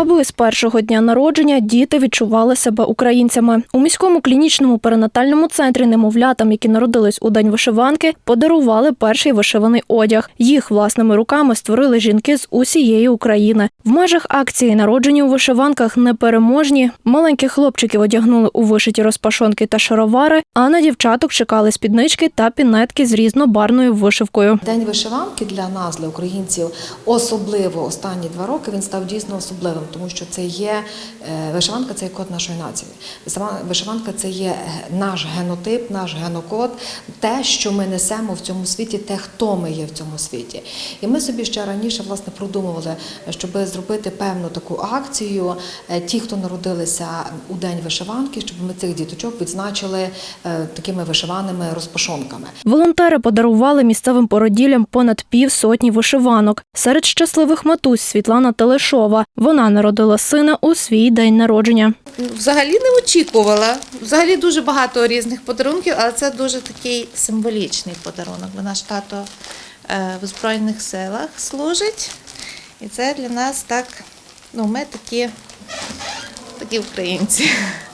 Аби з першого дня народження діти відчували себе українцями. У міському клінічному перинатальному центрі немовлятам, які народились у день вишиванки, подарували перший вишиваний одяг. Їх власними руками створили жінки з усієї України. В межах акції народжені у вишиванках непереможні. Маленьких хлопчиків одягнули у вишиті розпашонки та шаровари, а на дівчаток чекали спіднички та пінетки з різнобарною вишивкою. День вишиванки для нас, для українців, особливо останні два роки він став дійсно особливим, тому що це є е, вишиванка, це є код нашої нації. Вишиванка це є наш генотип, наш генокод, те, що ми несемо в цьому світі, те, хто ми є в цьому світі. І ми собі ще раніше власне продумували, щоб зробити певну таку акцію. е, Ті, хто народилися у день вишиванки, щоб ми цих діточок відзначили е, такими вишиваними розпашонками. Волонтери подарували місцевим породіллям понад пів сотні вишиванок. Серед щасливих матусь Світлана Телешова. Вона народила сина у свій день народження. Взагалі не очікувала. Взагалі дуже багато різних подарунків, але це дуже такий символічний подарунок. Бо наш тато е, в Збройних силах служить. І це для нас так, ну, ми такі, такі українці.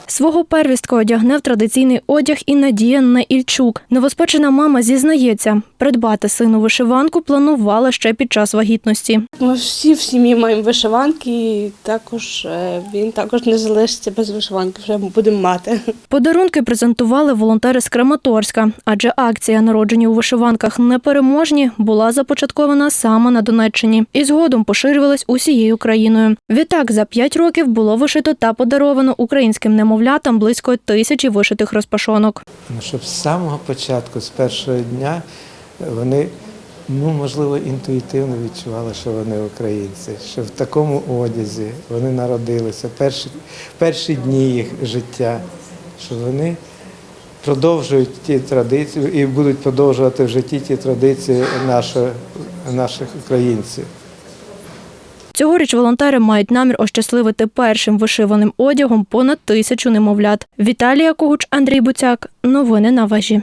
Свого первістка одягне в традиційний одяг і Надія Неільчук. Новоспечена мама зізнається, придбати сину вишиванку планувала ще під час вагітності. Ми всі в сім'ї маємо вишиванки, і також е, він також не залишиться без вишиванки, вже будемо мати. Подарунки презентували волонтери з Краматорська, адже акція народжені у вишиванках непереможні була започаткована саме на Донеччині і згодом поширювалась усією країною. Відтак за п'ять років було вишито та подаровано українським немовлятам близько тисячі вишитих розпашонок. Ну, щоб з самого початку, з першого дня, вони, ну, можливо, інтуїтивно відчували, що вони українці, що в такому одязі вони народилися, перші, перші дні їх життя, що вони продовжують ті традиції і будуть продовжувати в житті ті традиції наших, наших українців. Цьогоріч волонтери мають намір ощасливити першим вишиваним одягом понад тисячу немовлят. Віталія Когуч, Андрій Буцяк. Новини на вежі.